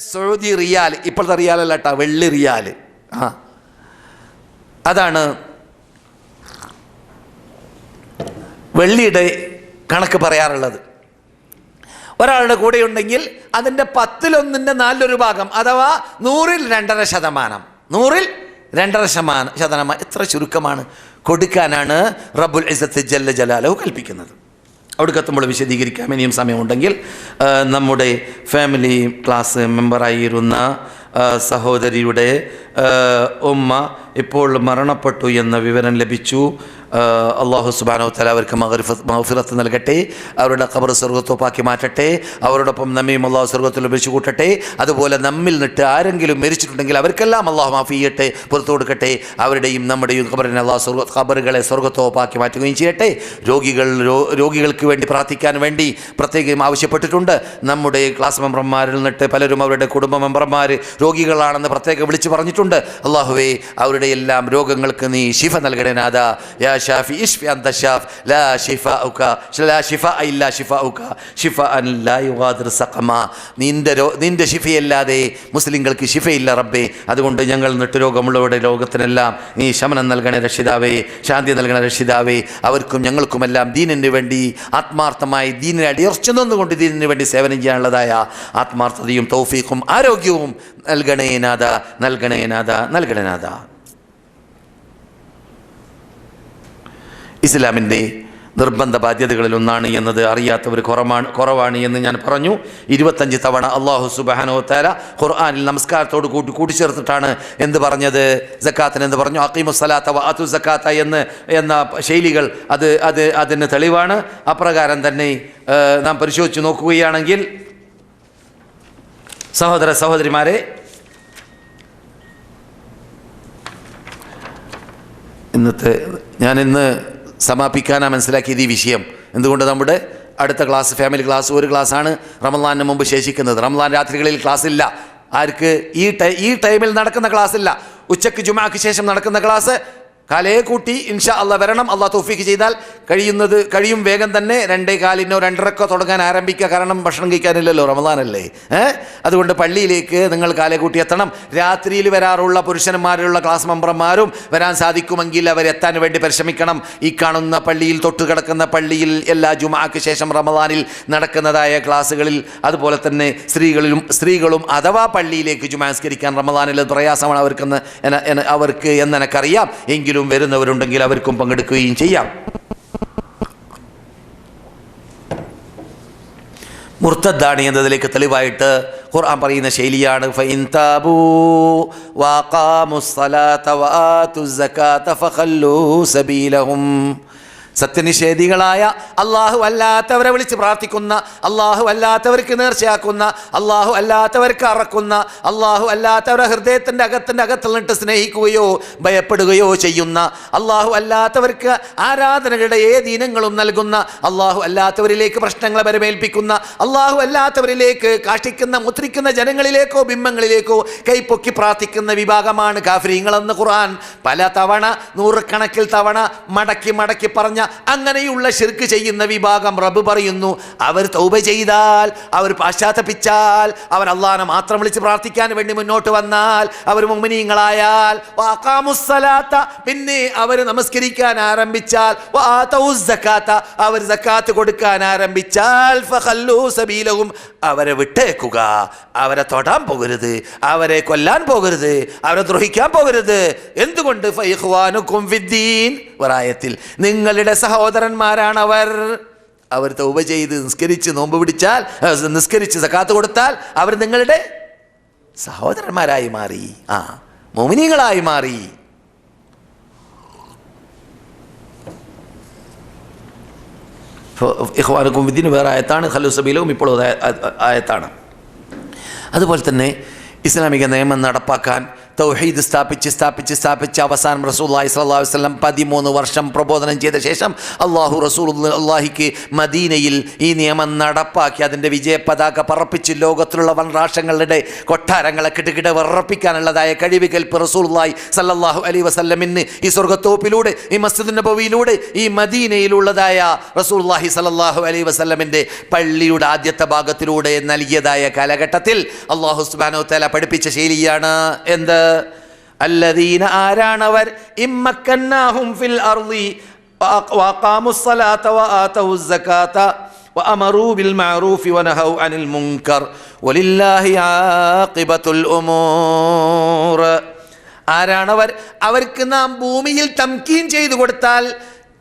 Saudi റിയാൽ ഇപ്പോഴത്തെ റിയാലല്ല കേട്ടോ വെള്ളി റിയാൽ. ആ. അതാണ് വെള്ളിയുടെ കണക്ക് പറയാറുള്ളത്. ഒരാളുടെ കൂടെ ഉണ്ടെങ്കിൽ അതിന്റെ പത്തിലൊന്നിന്റെ നാലൊരു ഭാഗം അഥവാ നൂറിൽ രണ്ടര ശതമാനം നൂറിൽ രണ്ടര ശതമാനം ശതമാനം എത്ര ചുരുക്കമാണ് കൊടുക്കാനാണ് റബ്ബുൽ ഇസത്ത് ജല്ല ജലാലവ് കൽപ്പിക്കുന്നത്. അവിടേക്കെത്തുമ്പോൾ വിശദീകരിക്കാം. ഇനിയും സമയമുണ്ടെങ്കിൽ നമ്മുടെ ഫാമിലി ക്ലാസ് മെമ്പറായിരുന്ന സഹോദരിയുടെ ഉമ്മ ഇപ്പോൾ മരണപ്പെട്ടു എന്ന വിവരം ലഭിച്ചു. അള്ളാഹു സുബാനോ തല അവർക്ക് മഹഫിറത്ത് നൽകട്ടെ. അവരുടെ ഖബർ സ്വർഗത്തോപ്പാക്കി മാറ്റട്ടെ. അവരോടൊപ്പം നമ്മയും അള്ളാഹു സ്വർഗത്തിൽ ലഭിച്ചു കൂട്ടട്ടെ. അതുപോലെ നമ്മിൽ നിട്ട് ആരെങ്കിലും മരിച്ചിട്ടുണ്ടെങ്കിൽ അവർക്കെല്ലാം അള്ളാഹു മാഫി ചെയ്യട്ടെ പുറത്തു കൊടുക്കട്ടെ. അവരുടെയും നമ്മുടെയും ഖബറിനെ അള്ളാഹു സ്വർഗ ഖബറുകളെ സ്വർഗത്തോപ്പാക്കി മാറ്റുകയും ചെയ്യട്ടെ. രോഗികൾ രോഗികൾക്ക് വേണ്ടി പ്രാർത്ഥിക്കാൻ വേണ്ടി പ്രത്യേകം ആവശ്യപ്പെട്ടിട്ടുണ്ട്. നമ്മുടെ ക്ലാസ് മെമ്പർമാരിൽ നിന്നിട്ട് പലരും അവരുടെ കുടുംബ മെമ്പർമാർ രോഗികളാണെന്ന് പ്രത്യേകം വിളിച്ചു പറഞ്ഞിട്ടുണ്ട്. അള്ളാഹുവേ അവരുടെ എല്ലാം രോഗങ്ങൾക്ക് നീ ശിഫ നൽകണേനാഥ യാ ഷാഫി اشفي അന്ത ഷാഫ് لا شفاؤك لا شفاء ഇല്ലാ شفاؤك. شفاء لا يغادر سقما. നിന്റെ നിന്റെ ശിഫയല്ലാതെ മുസ്ലിങ്ങൾക്ക് ശിഫയില്ല റബ്ബേ. അതുകൊണ്ട് ഞങ്ങൾ നെട്ടുരോഗമുള്ളവരുടെ ലോകത്തിനെല്ലാം നീ ശമനം നൽകണേ രക്ഷിതാവേ. ശാന്തി നൽകണ രക്ഷിതാവേ. അവർക്കും ഞങ്ങൾക്കുമെല്ലാം ദീനിന് വേണ്ടി ആത്മാർത്ഥമായി ദീനിനെ അടിയർച്ചു നിന്നുകൊണ്ട് ദീനിന് വേണ്ടി സേവനം ചെയ്യാനുള്ളതായ ആത്മാർത്ഥതയും തൗഫീഖും ആരോഗ്യവും നൽകണേ നൽകണേനാഥ നൽകണേ ഇസ്ലാമിന്റെ നിർബന്ധ ബാധ്യതകളിൽ ഒന്നാണ് എന്നത് അറിയാത്തവർ കുറവാണ് കുറവാണ് എന്ന് ഞാൻ പറഞ്ഞു. ഇരുപത്തഞ്ച് തവണ അള്ളാഹു സുബാനോ താല ഖുർആാനിൽ നമസ്കാരത്തോട് കൂട്ടി കൂട്ടിച്ചേർത്തിട്ടാണ് എന്ത് പറഞ്ഞത്? ജക്കാത്തിന് എന്ന് പറഞ്ഞു? അക്കീമു സലാത്ത വാത്തു ജക്കാത്ത എന്ന് എന്ന ശൈലികൾ അത് അത് അതിന് തെളിവാണ്. അപ്രകാരം തന്നെ നാം പരിശോധിച്ച് നോക്കുകയാണെങ്കിൽ സഹോദര സഹോദരിമാരെ ഇന്നത്തെ ഞാനിന്ന് സമാപിക്കാനാണ് മനസ്സിലാക്കിയത് ഈ വിഷയം. എന്തുകൊണ്ട് നമ്മുടെ അടുത്ത ക്ലാസ് ഫാമിലി ക്ലാസ് ഒരു ക്ലാസ്സാണ് റമദാനിന് മുമ്പ് ശേഷിക്കുന്നത്. റമദാൻ രാത്രികളിൽ ക്ലാസ് ഇല്ല. ആർക്ക് ഈ ടൈ ഈ ടൈമിൽ നടക്കുന്ന ക്ലാസ് ഇല്ല. ഉച്ചയ്ക്ക് ജുമാക്ക് ശേഷം നടക്കുന്ന ക്ലാസ് കാലയെ കൂട്ടി ഇൻഷാ അല്ല വരണം. അള്ളാഹ് തോഫിക്ക് ചെയ്താൽ കഴിയുന്നത് കഴിയും വേഗം തന്നെ. രണ്ടേ കാലിനോ രണ്ടരക്കോ തുടങ്ങാൻ ആരംഭിക്കുക. കാരണം ഭക്ഷണം കഴിക്കാനില്ലല്ലോ റമദാനല്ലേ? ഏഹ് അതുകൊണ്ട് പള്ളിയിലേക്ക് നിങ്ങൾ കാലെ കൂട്ടി എത്തണം. രാത്രിയിൽ വരാറുള്ള പുരുഷന്മാരുള്ള ക്ലാസ് മെമ്പർമാരും വരാൻ സാധിക്കുമെങ്കിൽ അവരെത്താൻ വേണ്ടി പരിശ്രമിക്കണം. ഈ കാണുന്ന പള്ളിയിൽ തൊട്ട് കിടക്കുന്ന പള്ളിയിൽ എല്ലാ ജുമാക്ക് ശേഷം റമദാനിൽ നടക്കുന്നതായ ക്ലാസ്സുകളിൽ അതുപോലെ തന്നെ സ്ത്രീകളിലും സ്ത്രീകളും അഥവാ പള്ളിയിലേക്ക് ജുമാസ്കരിക്കാൻ റമദാനിൽ പ്രയാസമാണ് എന- അവർക്ക് എന്ന് എനിക്കറിയാം. എങ്കിലും വരുന്നവരുണ്ടെങ്കിൽ അവർക്കും പങ്കെടുക്കുകയും ചെയ്യാം. മുർത്തദ്ദാണി എന്നതിലേക്ക് തെളിവായിട്ട് ഖുർആൻ പറയുന്ന ശൈലിയാണ്. സത്യനിഷേധികളായ അള്ളാഹു അല്ലാത്തവരെ വിളിച്ച് പ്രാർത്ഥിക്കുന്ന അള്ളാഹു അല്ലാത്തവർക്ക് നേർച്ചയാക്കുന്ന അള്ളാഹു അല്ലാത്തവർക്ക് അറക്കുന്ന അള്ളാഹു അല്ലാത്തവരെ ഹൃദയത്തിന്റെ അകത്തിന്റെ അകത്തിൽ നിന്നിട്ട് സ്നേഹിക്കുകയോ ഭയപ്പെടുകയോ ചെയ്യുന്ന അള്ളാഹു അല്ലാത്തവർക്ക് ആരാധനകളുടെ ഏത് ഇനങ്ങളും നൽകുന്ന അള്ളാഹു അല്ലാത്തവരിലേക്ക് പ്രശ്നങ്ങളെ പരമേൽപ്പിക്കുന്ന അള്ളാഹു അല്ലാത്തവരിലേക്ക് കാഷ്ടിക്കുന്ന മുദ്രിക്കുന്ന ജനങ്ങളിലേക്കോ ബിംബങ്ങളിലേക്കോ കൈപ്പൊക്കി പ്രാർത്ഥിക്കുന്ന വിഭാഗമാണ് കാഫ്രീങ്ങളെന്ന് ഖുർആൻ. പല തവണ നൂറുകണക്കിൽ തവണ മടക്കി മടക്കി പറഞ്ഞ അങ്ങനെയുള്ള ശിർക്ക് ചെയ്യുന്ന വിഭാഗം റബ്ബ് പറയുന്നു അവർ തൗബ ചെയ്താൽ അവർ പാശ്ചാത്തപിച്ചാൽ അവർ അള്ളാഹനെ മാത്രം വിളിച്ച് പ്രാർത്ഥിക്കാൻ വേണ്ടി മുന്നോട്ട് വന്നാൽ അവർ മുമിനീങ്ങളായാൽ വാഖാമുസ്സലാത്ത പിന്നെ അവർ നമസ്കരിക്കാൻ ആരംഭിച്ചാൽ അവർ സക്കാത്ത് കൊടുക്കാൻ ആരംഭിച്ചാൽ സബീലവും അവരെ വിട്ടേക്കുക അവരെ തൊടാൻ പോകരുത് അവരെ കൊല്ലാൻ പോകരുത് അവരെ ദ്രോഹിക്കാൻ പോകരുത്. എന്തുകൊണ്ട്? ഫൈഖ്വാനുക്കും ഫിദ്ദീൻ വറായത്തിൽ നിങ്ങളുടെ സഹോദരന്മാരാണ് അവർ അവർ ചെയ്ത് നിസ്കരിച്ച് നോമ്പ് പിടിച്ചാൽ നിസ്കരിച്ച് സക്കാത്ത് കൊടുത്താൽ അവർ നിങ്ങളുടെ സഹോദരന്മാരായി മാറി. ആ മോമിനികളായി മാറി. ഇഹ്വാനക്കും ഇതിന് വേറെ ആയത്താണ് ഖലു സബീലവും ഇപ്പോൾ ആയത്താണ്. അതുപോലെ തന്നെ ഇസ്ലാമിക നിയമം നടപ്പാക്കാൻ തൗഹീദ് സ്ഥാപിച്ച് സ്ഥാപിച്ച് സ്ഥാപിച്ച് അവസാനം റസൂല്ലാഹി സ്വല്ലല്ലാഹു അലൈഹി വസല്ലം പതിമൂന്ന് വർഷം പ്രബോധനം ചെയ്ത ശേഷം അള്ളാഹു റസൂൽ അള്ളാഹിക്ക് മദീനയിൽ ഈ നിയമം നടപ്പാക്കി. അതിന്റെ വിജയ പതാക പറപ്പിച്ച് ലോകത്തിലുള്ള വൻ രാഷ്ട്രങ്ങളുടെ കൊട്ടാരങ്ങളെ കിടുകിട വിറപ്പിക്കാനുള്ളതായ കഴിവ് കൽപ്പ് റസൂലുള്ളാഹി സല്ലാഹു അലൈഹി വസല്ലമിന് ഈ സ്വർഗത്തോപ്പിലൂടെ ഈ മസ്ജിദ് നബവിയിലൂടെ ഈ മദീനയിലുള്ളതായ റസൂലുള്ളാഹി സല്ലാഹു അലൈഹി വസല്ലമിന്റെ പള്ളിയുടെ ആദ്യത്തെ ഭാഗത്തിലൂടെ നൽകിയതായ കാലഘട്ടത്തിൽ അള്ളാഹു സുബാനോ തല പഠിപ്പിച്ച ശൈലിയാണ് എന്ത്? അല്ലദീന ആരാണവർ ഇമ്മക്കന്നാഹും ഫിൽ അർളി വഅഖാമു الصلاة وآتوا الزكاة وأمروا بالمعروف ونهوا عن المنكر ولله عاقبة الأمور ആരാണവർ അവർക്ക് നാം ഭൂമിയിൽ തംക്കീൻ ചെയ്തു കൊടുത്താൽ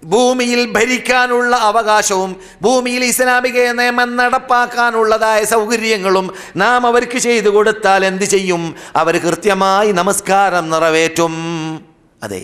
ഭൂമിയിൽ ഭരിക്കാനുള്ള അവകാശവും ഭൂമിയിൽ ഇസ്ലാമിക നിയമം നടപ്പാക്കാനുള്ളതായ സൗകര്യങ്ങളും നാം അവർക്ക് ചെയ്തു കൊടുത്താൽ എന്ത് ചെയ്യും? അവർ കൃത്യമായി നമസ്കാരം നിറവേറ്റും. അതെ.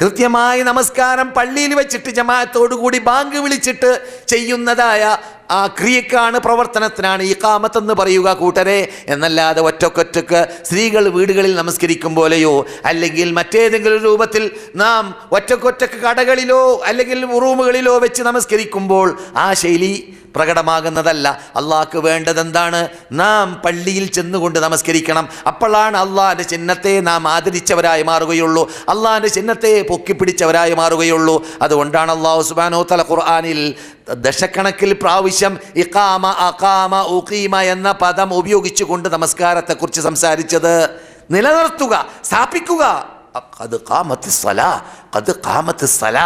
കൃത്യമായി നമസ്കാരം പള്ളിയിൽ വെച്ചിട്ട് ജമാഅത്തോടുകൂടി ബാങ്ക് വിളിച്ചിട്ട് ചെയ്യുന്നതായ ആ ക്രിയക്കാണ് പ്രവർത്തനത്തിനാണ് ഈ കാമത്തെന്ന് പറയുക കൂട്ടരെ. എന്നല്ലാതെ ഒറ്റക്കൊറ്റക്ക് സ്ത്രീകൾ വീടുകളിൽ നമസ്കരിക്കും പോലെയോ അല്ലെങ്കിൽ മറ്റേതെങ്കിലും രൂപത്തിൽ നാം ഒറ്റക്കൊറ്റക്ക് കടകളിലോ അല്ലെങ്കിൽ റൂമുകളിലോ വെച്ച് നമസ്കരിക്കുമ്പോൾ ആ ശൈലി പ്രകടമാകുന്നതല്ല. അള്ളാഹ്ക്ക് വേണ്ടത് എന്താണ് നാം പള്ളിയിൽ ചെന്നുകൊണ്ട് നമസ്കരിക്കണം. അപ്പോഴാണ് അള്ളാഹിന്റെ ചിഹ്നത്തെ നാം ആദരിച്ചവരായി മാറുകയുള്ളൂ. അള്ളാഹിന്റെ ചിഹ്നത്തെ പൊക്കിപ്പിടിച്ചവരായി മാറുകയുള്ളൂ. അതുകൊണ്ടാണ് അള്ളാഹു സുബാനോ തല ഖുർആാനിൽ ദശക്കണക്കിൽ പ്രാവശ്യം ഇക്കാമ അക്കാമ ഉഖീമ എന്ന പദം ഉപയോഗിച്ചുകൊണ്ട് നമസ്കാരത്തെക്കുറിച്ച് സംസാരിച്ചത് നിലനിർത്തുക സ്ഥാപിക്കുക. അത് കാമത്ത് സല അത് കാമത്ത് സല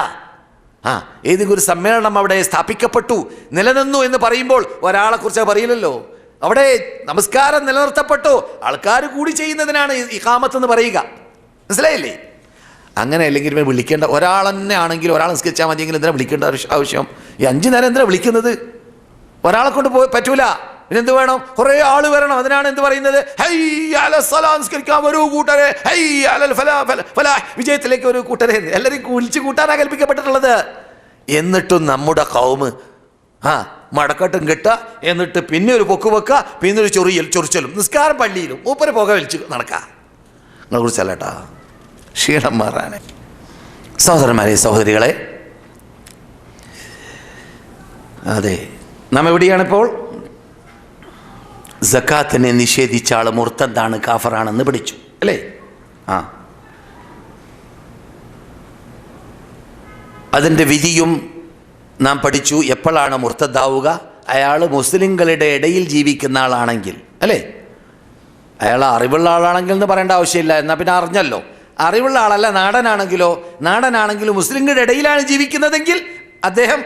ആ ഏതെങ്കിലും ഒരു സമ്മേളനം അവിടെ സ്ഥാപിക്കപ്പെട്ടു നിലനിന്നു എന്ന് പറയുമ്പോൾ ഒരാളെ കുറിച്ച് പറയില്ലല്ലോ. അവിടെ നമസ്കാരം നിലനിർത്തപ്പെട്ടു ആൾക്കാർ കൂടി ചെയ്യുന്നതിനാണ് ഈ കാമത്ത് എന്ന് പറയുക. മനസ്സിലായില്ലേ? അങ്ങനെ അല്ലെങ്കിൽ ഇവനെ വിളിക്കേണ്ട ഒരാൾ തന്നെ ആണെങ്കിൽ ഒരാൾ നിസ്കരിച്ചാൽ മതിയെങ്കിൽ എന്തിനാ വിളിക്കേണ്ട ആവശ്യ- ഈ അഞ്ചു നേരം എന്തിനാ വിളിക്കുന്നത്? ഒരാളെ കൊണ്ട് പോയി പറ്റൂല. പിന്നെന്ത് വേണം? കുറേ ആൾ വരണം. അതിനാണ് എന്ത് പറയുന്നത്? കൂട്ടരെ. വിജയത്തിലേക്ക് ഒരു കൂട്ടരെ എല്ലാവരും വിളിച്ചു കൂട്ടാനാണ് കൽപ്പിക്കപ്പെട്ടിട്ടുള്ളത്. എന്നിട്ടും നമ്മുടെ കൗമ് ആ മടക്കട്ടും കെട്ടുക. എന്നിട്ട് പിന്നെ ഒരു പൊക്ക് വെക്കുക. പിന്നെ ഒരു ചൊറിയൽ ചൊറിച്ചലും. നിസ്കാരം പള്ളിയിലും. മൂപ്പര് പുക വലിച്ച് നടക്കുക. നിങ്ങളെ കുറിച്ചല്ലേട്ടാ ക്ഷീണം മാറാൻ. സഹോദരന്മാരെ സഹോദരികളെ അതെ നാം എവിടെയാണിപ്പോൾ സക്കാത്തിനെ നിഷേധിച്ച ആൾ മുർത്തദ്ദാണ് കാഫറാണെന്ന് പിടിച്ചു അല്ലേ? ആ. അതിന്റെ വിധിയും നാം പഠിച്ചു എപ്പോഴാണ് മുർത്തദ്ദാവുക അയാൾ മുസ്ലിങ്ങളുടെ ഇടയിൽ ജീവിക്കുന്ന ആളാണെങ്കിൽ അല്ലേ? അയാൾ അറിവുള്ള ആളാണെങ്കിൽ എന്ന് പറയേണ്ട ആവശ്യമില്ല എന്നാൽ പിന്നെ അറിഞ്ഞല്ലോ. അറിവുള്ള ആളല്ല നാടനാണെങ്കിലോ നാടനാണെങ്കിലും മുസ്ലിങ്ങളുടെ ഇടയിലാണ് ജീവിക്കുന്നതെങ്കിൽ അദ്ദേഹം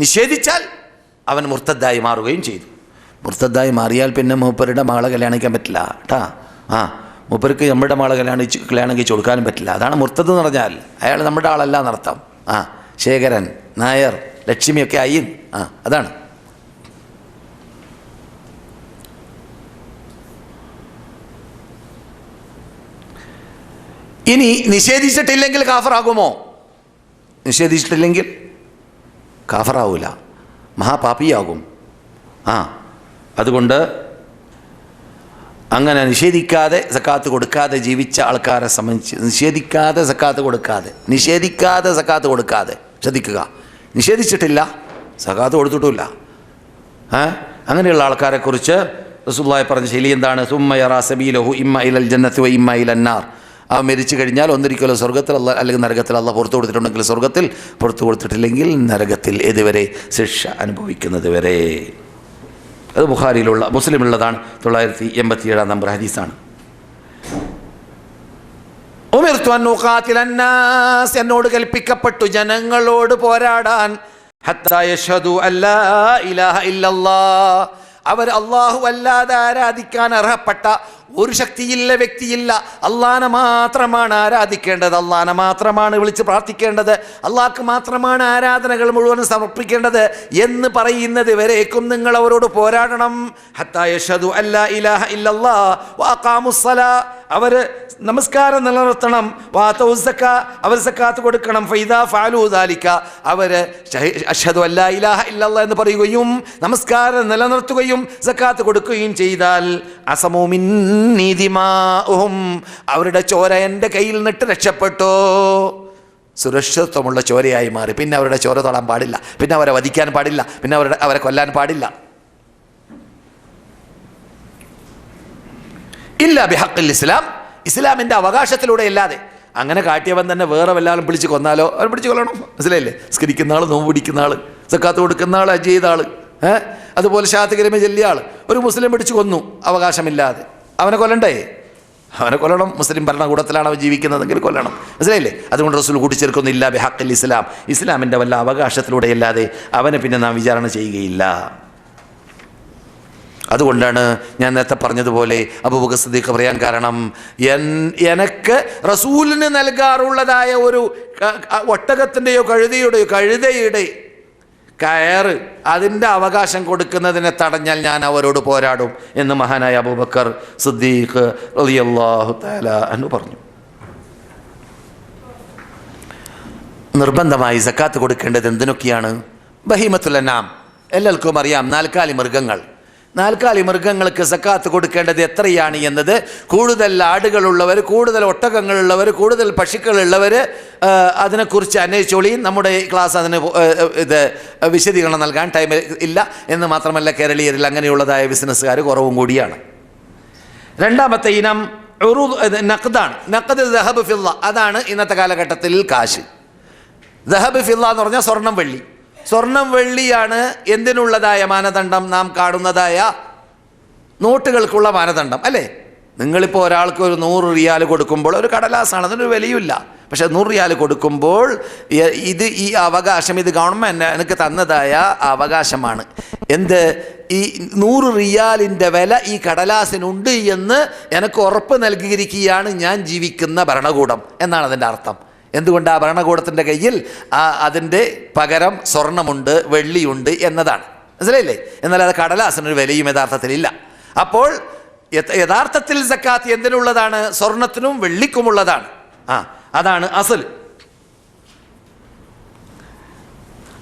നിഷേധിച്ചാൽ അവൻ മുർത്തദ്ദായി മാറുകയും ചെയ്തു. മുർത്തദ്ദായി മാറിയാൽ പിന്നെ മൂപ്പരുടെ മകളെ കല്യാണിക്കാൻ പറ്റില്ല കേട്ടാ ആ മൂപ്പർക്ക് നമ്മുടെ മകളെ കല്യാണിച്ച് കല്യാണം കഴിച്ച് കൊടുക്കാനും പറ്റില്ല. അതാണ് മുർത്തത് എന്ന് പറഞ്ഞാൽ അയാൾ നമ്മുടെ ആളല്ല നടത്താം ആ ശേഖരൻ നായർ ലക്ഷ്മിയൊക്കെ അയ്യൻ. ആ അതാണ്. ഇനി നിഷേധിച്ചിട്ടില്ലെങ്കിൽ കാഫറാകുമോ? നിഷേധിച്ചിട്ടില്ലെങ്കിൽ കാഫറാവൂല. മഹാപാപിയാകും. ആ അതുകൊണ്ട് അങ്ങനെ നിഷേധിക്കാതെ സക്കാത്ത് കൊടുക്കാതെ ജീവിച്ച ആൾക്കാരെ സംബന്ധിച്ച് നിഷേധിക്കാതെ സക്കാത്ത് കൊടുക്കാതെ നിഷേധിക്കാതെ സക്കാത്ത് കൊടുക്കാതെ ശ്രദ്ധിക്കുക. നിഷേധിച്ചിട്ടില്ല സക്കാത്ത് കൊടുത്തിട്ടില്ല ഏ? അങ്ങനെയുള്ള ആൾക്കാരെക്കുറിച്ച് റസൂള്ളായി പറഞ്ഞ ശൈലി എന്താണ്? സുമ്മയറാ സബീലഹു ഇമ്മ ഇലൽ ജന്നത്ത് വ ഇമ്മ ഇലന്നാർ അവ മരിച്ചു കഴിഞ്ഞാൽ ഒന്നിരിക്കലോ സ്വർഗത്തിൽ അല്ല അല്ലെങ്കിൽ നരകത്തിൽ അല്ല പുറത്തു കൊടുത്തിട്ടുണ്ടെങ്കിൽ സ്വർഗത്തിൽ പുറത്തു കൊടുത്തിട്ടില്ലെങ്കിൽ നരകത്തിൽ ഇതുവരെ ശിക്ഷ അനുഭവിക്കുന്നത് വരെ. അത് ബുഹാരിയിലുള്ള മുസ്ലിമുള്ളതാണ് തൊള്ളായിരത്തി എൺപത്തി ഏഴാം നമ്പർ ഹദീസാണ് എന്നോട് കൽപ്പിക്കപ്പെട്ടു ജനങ്ങളോട് പോരാടാൻ. അവർ അള്ളാഹു അല്ലാതെ ആരാധിക്കാൻ അർഹപ്പെട്ട ഒരു ശക്തിയില്ല വ്യക്തിയില്ല. അള്ളാനെ മാത്രമാണ് ആരാധിക്കേണ്ടത്. അള്ളാനെ മാത്രമാണ് വിളിച്ച് പ്രാർത്ഥിക്കേണ്ടത്. അള്ളാഹ്ക്ക് മാത്രമാണ് ആരാധനകൾ മുഴുവൻ സമർപ്പിക്കേണ്ടത് എന്ന് പറയുന്നത് വരേക്കും നിങ്ങൾ അവരോട് പോരാടണം. ഹത്താ അല്ല ഇലാഹ വഅഖാമുസ്സലാ അവർ നമസ്കാരം നിലനിർത്തണം. വാത്തൗസക്ക അവർ സക്കാത്ത് കൊടുക്കണം. ഫൈദ ഫാലു ദാലിക്ക അവർ അഷദു അല്ല ഇലാഹ ഇല്ലല്ല എന്ന് പറയുകയും നമസ്കാരം നിലനിർത്തുകയും സക്കാത്ത് കൊടുക്കുകയും ചെയ്താൽ അസമോമിൻ മിന്നീ അവരുടെ ചോര എന്റെ കയ്യിൽ നിന്നിട്ട് രക്ഷപ്പെട്ടു. സുരക്ഷിതത്വമുള്ള ചോരയായി മാറി. പിന്നെ അവരുടെ ചോര തൊടാൻ പാടില്ല. പിന്നെ അവരെ വധിക്കാൻ പാടില്ല. പിന്നെ അവരുടെ അവരെ കൊല്ലാൻ പാടില്ല. ഇല്ല ബിഹക്കിൽ ഇസ്ലാം. ഇസ്ലാമിന്റെ അവകാശത്തിലൂടെ അല്ലാതെ അങ്ങനെ കാട്ടിയവൻ തന്നെ വേറെ വല്ലാലും പിടിച്ച് കൊന്നാലോ? അവൻ പിടിച്ച് കൊല്ലണം. മനസ്സിലായില്ലേ? സ്കരിക്കുന്ന ആൾ നോമ്പ് പിടിക്കുന്ന ആൾ സക്കാത്ത് കൊടുക്കുന്ന ആൾ അജ് ചെയ്ത ആൾ ഏഹ് അതുപോലെ ഷാത്തുകരിമ ചെല്ലിയ ആൾ ഒരു മുസ്ലിം പിടിച്ച് കൊന്നു. അവകാശമില്ലാതെ. അവനെ കൊല്ലണ്ടേ? അവനെ കൊല്ലണം. മുസ്ലിം ഭരണകൂടത്തിലാണ് അവൻ ജീവിക്കുന്നതെങ്കിൽ കൊല്ലണം. മനസ്സിലായില്ലേ? അതുകൊണ്ട് റസൂൽ കൂട്ടിച്ചേർക്കുന്നില്ല. ബിഹക്കിൽ ഇസ്ലാം. ഇസ്ലാമിന്റെ വല്ല അവകാശത്തിലൂടെയല്ലാതെ അവനെ പിന്നെ നാം വിചാരണ ചെയ്യുകയില്ല. അതുകൊണ്ടാണ് ഞാൻ നേരത്തെ പറഞ്ഞതുപോലെ അബൂബക്കർ സിദ്ദീഖ് പറയാൻ കാരണം എനക്ക് റസൂലിന് നൽകാറുള്ളതായ ഒരു ഒട്ടകത്തിന്റെയോ കഴുതയുടെയോ കഴുതയുടെ കയറ് അതിന്റെ അവകാശം കൊടുക്കുന്നതിനെ തടഞ്ഞാൽ ഞാൻ അവരോട് പോരാടും എന്ന് മഹാനായ അബൂബക്കർ സിദ്ദീഖ് റളിയല്ലാഹു തആല എന്ന് പറഞ്ഞു. നിർബന്ധമായി സക്കാത്ത് കൊടുക്കേണ്ടത് എന്തിനൊക്കെയാണ്? ബഹീമത്തുലനാം എല്ലാവർക്കും അറിയാം നാൽക്കാലി മൃഗങ്ങൾ. നാൽക്കാലി മൃഗങ്ങൾക്ക് സക്കാത്ത് കൊടുക്കേണ്ടത് എത്രയാണ് എന്നത്? കൂടുതൽ ആടുകളുള്ളവർ കൂടുതൽ ഒട്ടകങ്ങളുള്ളവർ കൂടുതൽ പശുക്കളുള്ളവർ അതിനെക്കുറിച്ച് അന്വേഷിച്ചോളി. നമ്മുടെ ക്ലാസ് അതിന് ഇത് വിശദീകരണം നൽകാൻ ടൈം ഇല്ല. എന്ന് മാത്രമല്ല കേരളീയരിൽ അങ്ങനെയുള്ളതായ ബിസിനസ്സുകാർ കുറവും കൂടിയാണ്. രണ്ടാമത്തെ ഇനം നഖ്ദാണ്. നഖദ് ദഹബ് ഫില്ല. അതാണ് ഇന്നത്തെ കാലഘട്ടത്തിൽ കാശ്. ദഹബ് ഫില്ല എന്ന് പറഞ്ഞാൽ സ്വർണം വെള്ളി. സ്വർണം വെള്ളിയാണ് എന്തിനുള്ളതായ മാനദണ്ഡം നാം കാണുന്നതായ നോട്ടുകൾക്കുള്ള മാനദണ്ഡം അല്ലേ? നിങ്ങളിപ്പോൾ ഒരാൾക്ക് ഒരു നൂറ് റിയാൽ കൊടുക്കുമ്പോൾ ഒരു കടലാസാണ് അതിനൊരു വിലയുമില്ല. പക്ഷേ നൂറ് റിയാൽ കൊടുക്കുമ്പോൾ ഇത് ഈ അവകാശം ഇത് ഗവൺമെന്റ് എനിക്ക് തന്നതായ അവകാശമാണ്. എന്ത്? ഈ നൂറ് റിയാലിന്റെ വില ഈ കടലാസിനുണ്ട് എന്ന് എനിക്ക് ഉറപ്പ് നൽകിയിരിക്കുകയാണ് ഞാൻ ജീവിക്കുന്ന ഭരണകൂടം എന്നാണ് അതിന്റെ അർത്ഥം. എന്തുകൊണ്ട് ആ ഭരണകൂടത്തിന്റെ കയ്യിൽ ആ അതിന്റെ പകരം സ്വർണമുണ്ട് വെള്ളിയുണ്ട് എന്നതാണ്. മനസ്സിലായില്ലേ? എന്നാൽ അത് കടലാസിനൊരു വിലയും യഥാർത്ഥത്തിലില്ല അപ്പോൾ യഥാർത്ഥത്തിൽ സക്കാത്ത് എന്തിനുള്ളതാണ്? സ്വർണത്തിനും വെള്ളിക്കുമുള്ളതാണ്. ആ അതാണ് അസൽ.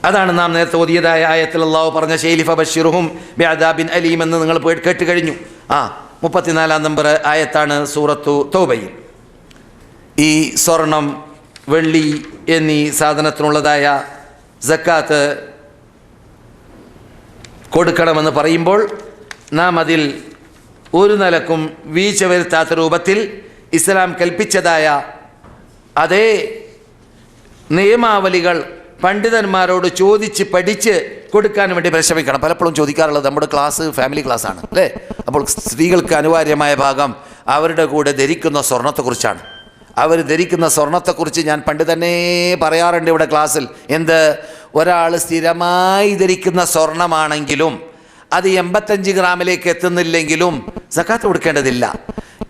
അതാണ് നാം നേരത്തെ ഓതിയതായ ആയത്തിൽ അള്ളാഹു പറഞ്ഞ ഷെയ്ലിഫ ബഷീറുഹും ബിൻ അലീം എന്ന് നിങ്ങൾ പോയി കേട്ട് കഴിഞ്ഞു. ആ മുപ്പത്തിനാലാം നമ്പർ ആയത്താണ് സൂറത്തു തോബയിൽ. ഈ സ്വർണം വെള്ളി എന്നീ സാധനത്തിനുള്ളതായ സക്കാത്ത് കൊടുക്കണമെന്ന് പറയുമ്പോൾ നാം അതിൽ ഒരു നിലക്കും വീഴ്ച വരുത്താത്ത രൂപത്തിൽ ഇസ്ലാം കൽപ്പിച്ചതായ അതേ നിയമാവലികൾ പണ്ഡിതന്മാരോട് ചോദിച്ച് പഠിച്ച് കൊടുക്കാൻ വേണ്ടി പരിശ്രമിക്കണം. പലപ്പോഴും ചോദിക്കാറുള്ളത് നമ്മുടെ ക്ലാസ് ഫാമിലി ക്ലാസ്സാണ് അല്ലേ? അപ്പോൾ സ്ത്രീകൾക്ക് അനിവാര്യമായ ഭാഗം അവരുടെ കൂടെ ധരിക്കുന്ന സ്വർണത്തെക്കുറിച്ചാണ്. അവർ ധരിക്കുന്ന സ്വർണത്തെക്കുറിച്ച് ഞാൻ പണ്ട് തന്നെ പറയാറുണ്ട് ഇവിടെ ക്ലാസ്സിൽ. എന്ത്? ഒരാൾ സ്ഥിരമായി ധരിക്കുന്ന സ്വർണമാണെങ്കിലും അത് എൺപത്തഞ്ച് ഗ്രാമിലേക്ക് എത്തുന്നില്ലെങ്കിലും സക്കാത്ത് കൊടുക്കേണ്ടതില്ല.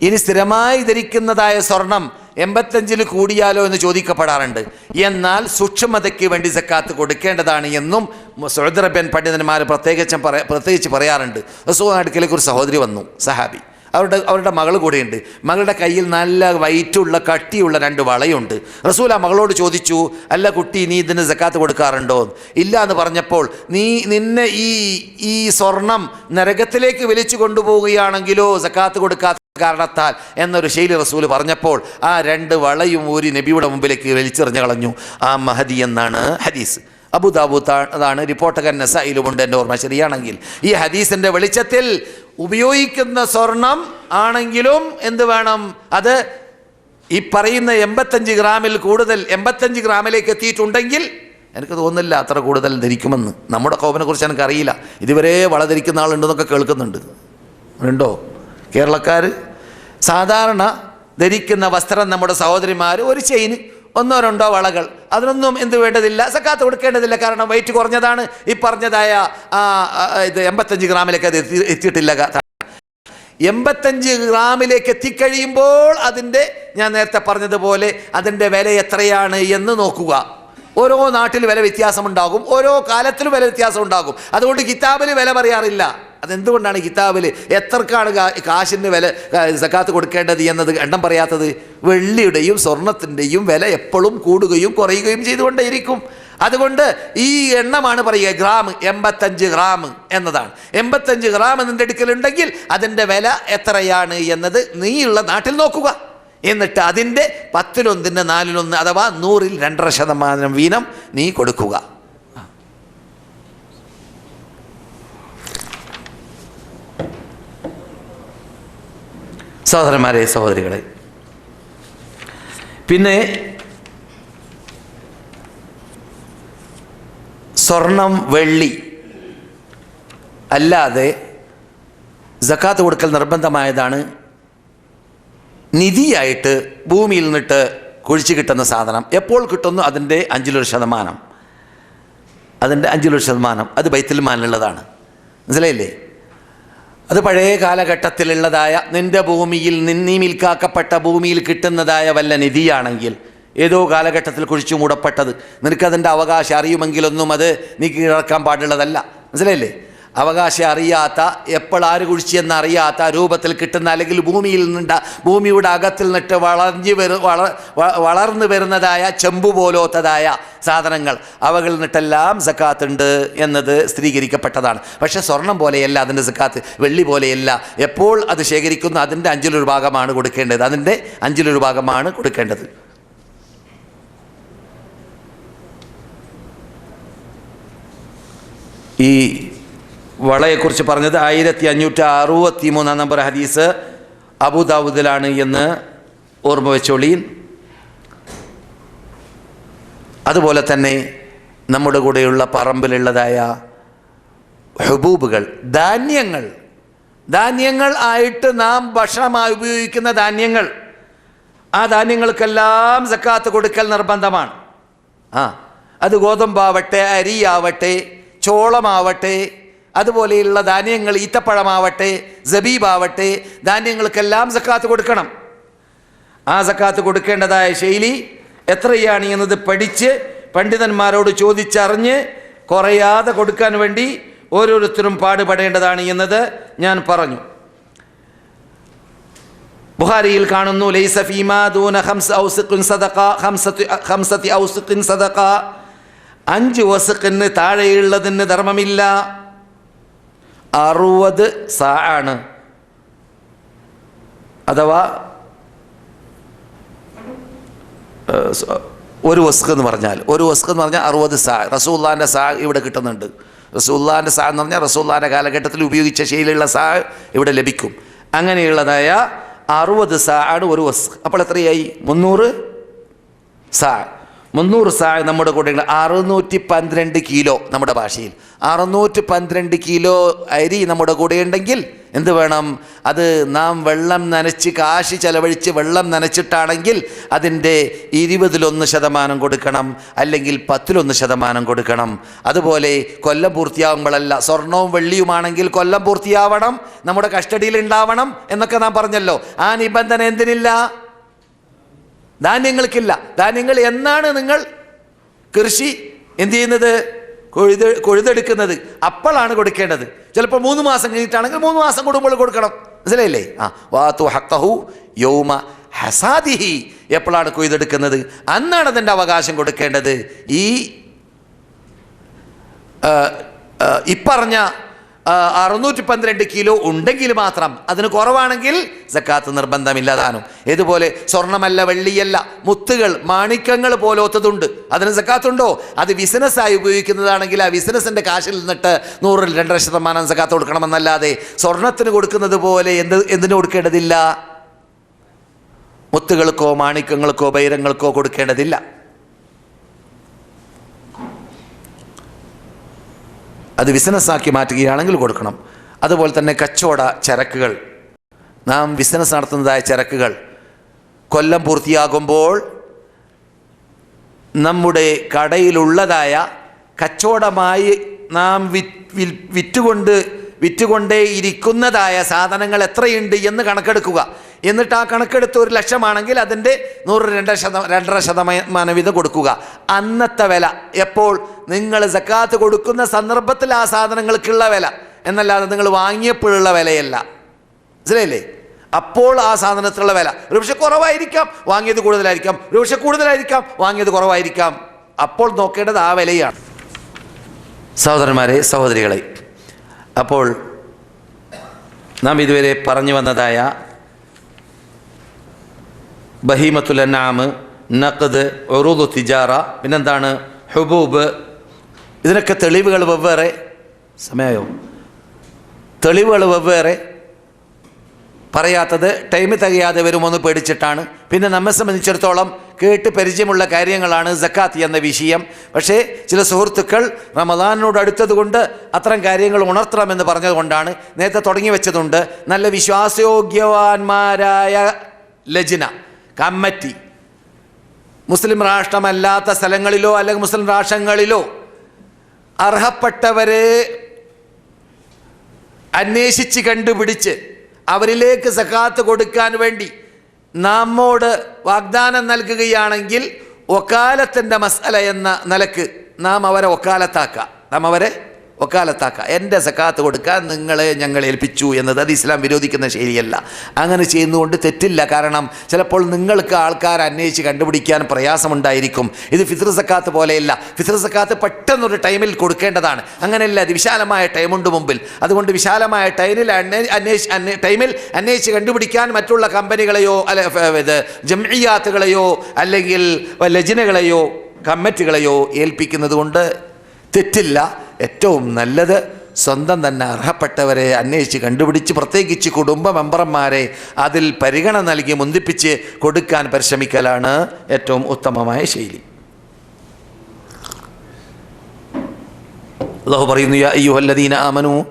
ഇനി സ്ഥിരമായി ധരിക്കുന്നതായ സ്വർണം എൺപത്തഞ്ചിൽ കൂടിയാലോ എന്ന് ചോദിക്കപ്പെടാറുണ്ട്. എന്നാൽ സൂക്ഷ്മതയ്ക്ക് വേണ്ടി സക്കാത്ത് കൊടുക്കേണ്ടതാണ് എന്നും സുഹൃദ്രബൻ പണ്ഡിതന്മാർ പ്രത്യേകിച്ചും പറ പ്രത്യേകിച്ച് പറയാറുണ്ട്. റസൂൽ അടുക്കലേക്ക് ഒരു സഹോദരി വന്നു സഹാബി. അവരുടെ അവരുടെ മകൾ കൂടെയുണ്ട്. മകളുടെ കയ്യിൽ നല്ല വൈറ്റുള്ള കട്ടിയുള്ള രണ്ട് വളയുണ്ട്. റസൂൽ ആ മകളോട് ചോദിച്ചു അല്ല കുട്ടി നീ ഇതിന് സക്കാത്ത് കൊടുക്കാറുണ്ടോ? ഇല്ല എന്ന് പറഞ്ഞപ്പോൾ നീ നിന്നെ ഈ ഈ സ്വർണം നരകത്തിലേക്ക് വലിച്ചു കൊണ്ടുപോവുകയാണെങ്കിലോ സക്കാത്ത് കൊടുക്കാത്ത കാരണത്താൽ? എന്നൊരു ശൈലി റസൂൽ പറഞ്ഞപ്പോൾ ആ രണ്ട് വളയും ഒരു നബിയുടെ മുമ്പിലേക്ക് വലിച്ചെറിഞ്ഞു കളഞ്ഞു. ആ മഹദി എന്നാണ് ഹദീസ്. അബുദാബൂത്ത് അതാണ് റിപ്പോർട്ടകൻ നസയിലുമുണ്ട് എന്റെ ഓർമ്മ. ശരിയാണെങ്കിൽ ഈ ഹദീസിന്റെ വെളിച്ചത്തിൽ ഉപയോഗിക്കുന്ന സ്വർണം ആണെങ്കിലും എന്ത് വേണം? അത് ഈ പറയുന്ന എൺപത്തഞ്ച് ഗ്രാമിൽ കൂടുതൽ എൺപത്തഞ്ച് ഗ്രാമിലേക്ക് എത്തിയിട്ടുണ്ടെങ്കിൽ എനിക്ക് തോന്നുന്നില്ല അത്ര കൂടുതൽ ധരിക്കുമെന്ന്. നമ്മുടെ കോപനെ കുറിച്ച് എനിക്കറിയില്ല. ഇതുവരെ വള ധരിക്കുന്ന ആളുണ്ടെന്നൊക്കെ കേൾക്കുന്നുണ്ട്. ഉണ്ടോ? കേരളക്കാർ സാധാരണ ധരിക്കുന്ന വസ്ത്രം നമ്മുടെ സഹോദരിമാർ ഒരു ചെയിന് ഒന്നോ രണ്ടോ വളകൾ. അതിനൊന്നും എന്ത് വേണ്ടതില്ല. സക്കാത്ത് കൊടുക്കേണ്ടതില്ല. കാരണം വെയിറ്റ് കുറഞ്ഞതാണ്. ഈ പറഞ്ഞതായ ഇത് എൺപത്തഞ്ച് ഗ്രാമിലേക്ക് അത് എത്തി എത്തിയിട്ടില്ല. എൺപത്തഞ്ച് ഗ്രാമിലേക്ക് എത്തിക്കഴിയുമ്പോൾ അതിന്റെ ഞാൻ നേരത്തെ പറഞ്ഞതുപോലെ അതിന്റെ വില എത്രയാണ് എന്ന് നോക്കുക. ഓരോ നാട്ടിൽ വില വ്യത്യാസമുണ്ടാകും. ഓരോ കാലത്തിലും വില വ്യത്യാസം ഉണ്ടാകും അതുകൊണ്ട് കിതാബിൽ വില പറയാറില്ല. അതെന്തുകൊണ്ടാണ് കിതാബിൽ എത്രക്കാണ് കാശിന് വില സക്കാത്ത് കൊടുക്കേണ്ടത് എന്നത് എണ്ണം പറയാത്തത്? വെള്ളിയുടെയും സ്വർണത്തിന്റെയും വില എപ്പോഴും കൂടുകയും കുറയുകയും ചെയ്തുകൊണ്ടേയിരിക്കും. അതുകൊണ്ട് ഈ എണ്ണമാണ് പറയുക ഗ്രാം എൺപത്തഞ്ച് ഗ്രാം എന്നതാണ്. എൺപത്തഞ്ച് ഗ്രാം നിന്റെ അടുക്കലുണ്ടെങ്കിൽ അതിന്റെ വില എത്രയാണ് എന്നത് നീയുള്ള നാട്ടിൽ നോക്കുക. എന്നിട്ട് അതിന്റെ പത്തിലൊന്നിന്റെ നാലിലൊന്ന് അഥവാ നൂറിൽ രണ്ടര ശതമാനം വീനം നീ കൊടുക്കുക. സഹോദരന്മാരെ സഹോദരികളെ. പിന്നെ സ്വർണം വെള്ളി അല്ലാതെ ജക്കാത്ത് കൊടുക്കൽ നിർബന്ധമായതാണ്. നിധിയായിട്ട് ഭൂമിയിൽ നിന്നിട്ട് കുഴിച്ച് കിട്ടുന്ന സാധനം എപ്പോൾ കിട്ടുന്നു? അതിന്റെ അഞ്ചിലൊരു ശതമാനം. അതിന്റെ അഞ്ചിലൊരു ശതമാനം അത് ബൈത്തിൽ മാനുള്ളതാണ് മനസ്സിലായില്ലേ? അത് പഴയ കാലഘട്ടത്തിലുള്ളതായ നിന്റെ ഭൂമിയിൽ നിന്നീ മിൽക്കാക്കപ്പെട്ട ഭൂമിയിൽ കിട്ടുന്നതായ വല്ല നിധിയാണെങ്കിൽ ഏതോ കാലഘട്ടത്തിൽ കുഴിച്ചു മൂടപ്പെട്ടത്. നിനക്കതിന്റെ അവകാശം അറിയുമെങ്കിലൊന്നും അത് നീ കിടക്കാൻ പാടുള്ളതല്ല. മനസ്സിലായില്ലേ? അവകാശം അറിയാത്ത എപ്പോൾ ആര് കുഴിച്ചെന്ന് അറിയാത്ത രൂപത്തിൽ കിട്ടുന്ന അല്ലെങ്കിൽ ഭൂമിയിൽ നിന്നുണ്ട ഭൂമിയുടെ അകത്തിൽ നിന്നിട്ട് വളർന്നു വരു വള വളർന്നു വരുന്നതായ ചെമ്പു പോലോത്തതായ സാധനങ്ങൾ. അവകളിൽ നിന്നിട്ടെല്ലാം സക്കാത്ത് ഉണ്ട് എന്നത് സ്ഥിരീകരിക്കപ്പെട്ടതാണ്. പക്ഷേ സ്വർണം പോലെയല്ല അതിന്റെ സക്കാത്ത് വെള്ളി പോലെയല്ല. എപ്പോൾ അത് ശേഖരിക്കുന്നു? അതിന്റെ അഞ്ചിലൊരു ഭാഗമാണ് കൊടുക്കേണ്ടത്. അതിന്റെ അഞ്ചിലൊരു ഭാഗമാണ് കൊടുക്കേണ്ടത്. ഈ വളയെക്കുറിച്ച് പറഞ്ഞത് ആയിരത്തി അഞ്ഞൂറ്റി അറുപത്തി മൂന്നാം നമ്പർ ഹദീസ് അബുദാവുദിലാണ് എന്ന് ഓർമ്മ വെച്ചോളീൻ അതുപോലെ തന്നെ നമ്മുടെ കൂടെയുള്ള പറമ്പിലുള്ളതായ ഹുബൂബുകൾ ധാന്യങ്ങൾ. ധാന്യങ്ങൾ ആയിട്ട് നാം ഭക്ഷണമായി ഉപയോഗിക്കുന്ന ധാന്യങ്ങൾ. ആ ധാന്യങ്ങൾക്കെല്ലാം സക്കാത്ത് കൊടുക്കൽ നിർബന്ധമാണ്. ആ അത് ഗോതമ്പാവട്ടെ അരിയാവട്ടെ ചോളമാവട്ടെ അതുപോലെയുള്ള ധാന്യങ്ങൾ ഈത്തപ്പഴമാവട്ടെ ജബീബാവട്ടെ ധാന്യങ്ങൾക്കെല്ലാം സക്കാത്ത് കൊടുക്കണം. ആ സക്കാത്ത് കൊടുക്കേണ്ടതായ ശൈലി എത്രയാണ് എന്നത് പഠിച്ച് പണ്ഡിതന്മാരോട് ചോദിച്ചറിഞ്ഞ് കുറയാതെ കൊടുക്കാൻ വേണ്ടി ഓരോരുത്തരും പാടുപെടേണ്ടതാണ് എന്നത് ഞാൻ പറഞ്ഞു. ബുഹാരിയിൽ കാണുന്നു ലൈസ ഫീമാ ദൂന സദഖ ഖംസത്തി ഖംസത്തി ഔസിഖിൻ സദഖ. അഞ്ച് വസുക്കിന് താഴെയുള്ളതിന് ധർമ്മമില്ല. അറുപത് സാ ആണ്. അഥവാ ഒരു വസ്ക് എന്ന് പറഞ്ഞാൽ ഒരു വസ്ക് എന്ന് പറഞ്ഞാൽ അറുപത് സാ. റസൂല്ലാന്റെ സാ ഇവിടെ കിട്ടുന്നുണ്ട്. റസൂല്ലാന്റെ സാ എന്ന് പറഞ്ഞാൽ റസൂല്ലാന്റെ കാലഘട്ടത്തിൽ ഉപയോഗിച്ച ശൈലിയുള്ള സാ ഇവിടെ ലഭിക്കും. അങ്ങനെയുള്ളതായ അറുപത് സാ ആണ് ഒരു വസ്ക്. അപ്പോൾ എത്രയായി? മുന്നൂറ് സാ. മുന്നൂറ് സാ നമ്മുടെ കൂടെ. അറുന്നൂറ്റി പന്ത്രണ്ട് കിലോ നമ്മുടെ ഭാഷയിൽ. അറുന്നൂറ്റി പന്ത്രണ്ട് കിലോ അരി നമ്മുടെ കൂടെ ഉണ്ടെങ്കിൽ എന്ത് വേണം? അത് നാം വെള്ളം നനച്ച് കാശ് ചെലവഴിച്ച് വെള്ളം നനച്ചിട്ടാണെങ്കിൽ അതിന്റെ ഇരുപതിലൊന്ന് ശതമാനം കൊടുക്കണം. അല്ലെങ്കിൽ പത്തിലൊന്ന് ശതമാനം കൊടുക്കണം. അതുപോലെ കൊല്ലം പൂർത്തിയാവുമ്പോഴല്ല സ്വർണവും വെള്ളിയുമാണെങ്കിൽ കൊല്ലം പൂർത്തിയാവണം. നമ്മുടെ കസ്റ്റഡിയിൽ ഉണ്ടാവണം എന്നൊക്കെ നാം പറഞ്ഞല്ലോ. ആ നിബന്ധന എന്തിനില്ല? ധാന്യങ്ങൾക്കില്ല. ധാന്യങ്ങൾ എന്നാണ് നിങ്ങൾ കൃഷി എന്ത് ചെയ്യുന്നത്? കൊഴുത് കൊഴുതെടുക്കുന്നത്. അപ്പോഴാണ് കൊടുക്കേണ്ടത്. ചിലപ്പോൾ മൂന്ന് മാസം കഴിഞ്ഞിട്ടാണെങ്കിൽ മൂന്ന് മാസം കൂടുമ്പോൾ കൊടുക്കണം. മനസ്സിലായില്ലേ? ആ. വാത്തു ഹക്കഹു യൗമ ഹസാദിഹി. എപ്പോഴാണ് കൊയ്തെടുക്കുന്നത് അന്നാണ് അതിന്റെ അവകാശം കൊടുക്കേണ്ടത്. ഈ ഇപ്പറഞ്ഞ അറുന്നൂറ്റി പന്ത്രണ്ട് കിലോ ഉണ്ടെങ്കിൽ മാത്രം അതിന് കുറവാണെങ്കിൽ സക്കാത്ത് നിർബന്ധമില്ലതാനും. ഇതുപോലെ സ്വർണമല്ല വെള്ളിയല്ല മുത്തുകൾ മാണിക്യങ്ങൾ പോലോത്തതുണ്ട്. അതിന് സക്കാത്തുണ്ടോ? അത് ബിസിനസ്സായി ഉപയോഗിക്കുന്നതാണെങ്കിൽ ആ ബിസിനസ്സിന്റെ കാശിൽ നിന്നിട്ട് നൂറിൽ രണ്ടര ശതമാനം സക്കാത്ത് കൊടുക്കണമെന്നല്ലാതെ സ്വർണത്തിന് കൊടുക്കുന്നത് പോലെ എന്ത് എന്തിനു കൊടുക്കേണ്ടതില്ല? മുത്തുകൾക്കോ മാണിക്യങ്ങൾക്കോ ബൈരങ്ങൾക്കോ കൊടുക്കേണ്ടതില്ല. അത് ബിസിനസ്സാക്കി മാറ്റുകയാണെങ്കിൽ കൊടുക്കണം. അതുപോലെ തന്നെ കച്ചവട ചരക്കുകൾ. നാം ബിസിനസ് നടത്തുന്നതായ ചരക്കുകൾ. കൊല്ലം പൂർത്തിയാകുമ്പോൾ നമ്മുടെ കടയിലുള്ളതായ കച്ചവടമായി നാം വിറ്റുകൊണ്ട് വിറ്റുകൊണ്ടേ ഇരിക്കുന്നതായ സാധനങ്ങൾ എത്രയുണ്ട് എന്ന് കണക്കെടുക്കുക. എന്നിട്ട് ആ കണക്കെടുത്ത് ഒരു ലക്ഷമാണെങ്കിൽ അതിന്റെ നൂറ് രണ്ട് ശത രണ്ടര ശതമാനം വീതം കൊടുക്കുക. അന്നത്തെ വില. എപ്പോൾ? നിങ്ങൾ സക്കാത്ത് കൊടുക്കുന്ന സന്ദർഭത്തിൽ ആ സാധനങ്ങൾക്കുള്ള വില. എന്നല്ലാതെ നിങ്ങൾ വാങ്ങിയപ്പോഴുള്ള വിലയല്ല. മനസ്സിലായില്ലേ? അപ്പോൾ ആ സാധനത്തിലുള്ള വില. ഒരുപക്ഷെ കുറവായിരിക്കാം. വാങ്ങിയത് കൂടുതലായിരിക്കാം. ഒരുപക്ഷെ കൂടുതലായിരിക്കാം. വാങ്ങിയത് കുറവായിരിക്കാം. അപ്പോൾ നോക്കേണ്ടത് ആ വിലയാണ്. സഹോദരന്മാരെ സഹോദരികളെ അപ്പോൾ നാം ഇതുവരെ പറഞ്ഞു വന്നതായ ബഹീമത്തുൽ അന്നാമ് നഖദ് ഉറുദു തിജാറ പിന്നെന്താണ്? ഹുബൂബ്. ഇതിനൊക്കെ തെളിവുകൾ വെവ്വേറെ. സമയമോ തെളിവുകൾ വെവ്വേറെ. പറയാത്തത് ടൈം തികയാതെ വരുമെന്ന് പേടിച്ചിട്ടാണ്. പിന്നെ നമ്മെ സംബന്ധിച്ചിടത്തോളം കേട്ട് പരിചയമുള്ള കാര്യങ്ങളാണ് സക്കാത്ത് എന്ന വിഷയം. പക്ഷേ ചില സുഹൃത്തുക്കൾ റമദാനിനോട് അടുത്തതുകൊണ്ട് അത്തരം കാര്യങ്ങൾ ഉണർത്തണമെന്ന് പറഞ്ഞതുകൊണ്ടാണ് നേരത്തെ തുടങ്ങി വെച്ചതുണ്ട്. നല്ല വിശ്വാസയോഗ്യവാന്മാരായ ലജ്ന. കമ്മിറ്റി. മുസ്ലിം രാഷ്ട്രമല്ലാത്ത സ്ഥലങ്ങളിലോ അല്ലെങ്കിൽ മുസ്ലിം രാഷ്ട്രങ്ങളിലോ അർഹപ്പെട്ടവരെ അന്വേഷിച്ച് കണ്ടുപിടിച്ച് അവരിലേക്ക് സക്കാത്ത് കൊടുക്കാൻ വേണ്ടി നമ്മോട് വാഗ്ദാനം നൽകുകയാണെങ്കിൽ ഒക്കാലത്തിന്റെ മസല എന്ന നിലയ്ക്ക് നാം അവരെ ഒക്കാലത്താക്കാം. നാം അവരെ ഒക്കാലത്താക്കുക എന്റെ സക്കാത്ത് കൊടുക്കാൻ നിങ്ങളെ ഞങ്ങൾ ഏൽപ്പിച്ചു എന്നത് അത് ഇസ്ലാം വിരോധിക്കുന്ന ശൈലിയല്ല. അങ്ങനെ ചെയ്യുന്നതുകൊണ്ട് തെറ്റില്ല. കാരണം ചിലപ്പോൾ നിങ്ങൾക്ക് ആൾക്കാർ അന്വേഷിച്ച് കണ്ടുപിടിക്കാൻ പ്രയാസമുണ്ടായിരിക്കും. ഇത് ഫിത്ര സക്കാത്ത് പോലെയല്ല. ഫിത്ര സക്കാത്ത് പെട്ടെന്നൊരു ടൈമിൽ കൊടുക്കേണ്ടതാണ്. അങ്ങനെയല്ല അത് വിശാലമായ ടൈമുണ്ട് മുമ്പിൽ. അതുകൊണ്ട് വിശാലമായ ടൈമിൽ അന്വേഷി ടൈമിൽ അന്വേഷിച്ച് കണ്ടുപിടിക്കാൻ മറ്റുള്ള കമ്പനികളെയോ അല്ലെ ഇത് ജംഇയാത്തുകളെയോ അല്ലെങ്കിൽ ലജിനകളെയോ കമ്മിറ്റികളെയോ ഏൽപ്പിക്കുന്നത് കൊണ്ട് തെറ്റില്ല. ഏറ്റവും നല്ലത് സ്വന്തം തന്നെ അർഹപ്പെട്ടവരെ അന്വേഷിച്ച് കണ്ടുപിടിച്ച് പ്രത്യേകിച്ച് കുടുംബ മെമ്പർമാരെ അതിൽ പരിഗണന നൽകി മുന്തിപ്പിച്ച് കൊടുക്കാൻ പരിശ്രമിക്കലാണ് ഏറ്റവും ഉത്തമമായ ശൈലി. അള്ളാഹു പറയുന്നു യാ അയ്യുഹല്ലദീന ആമനു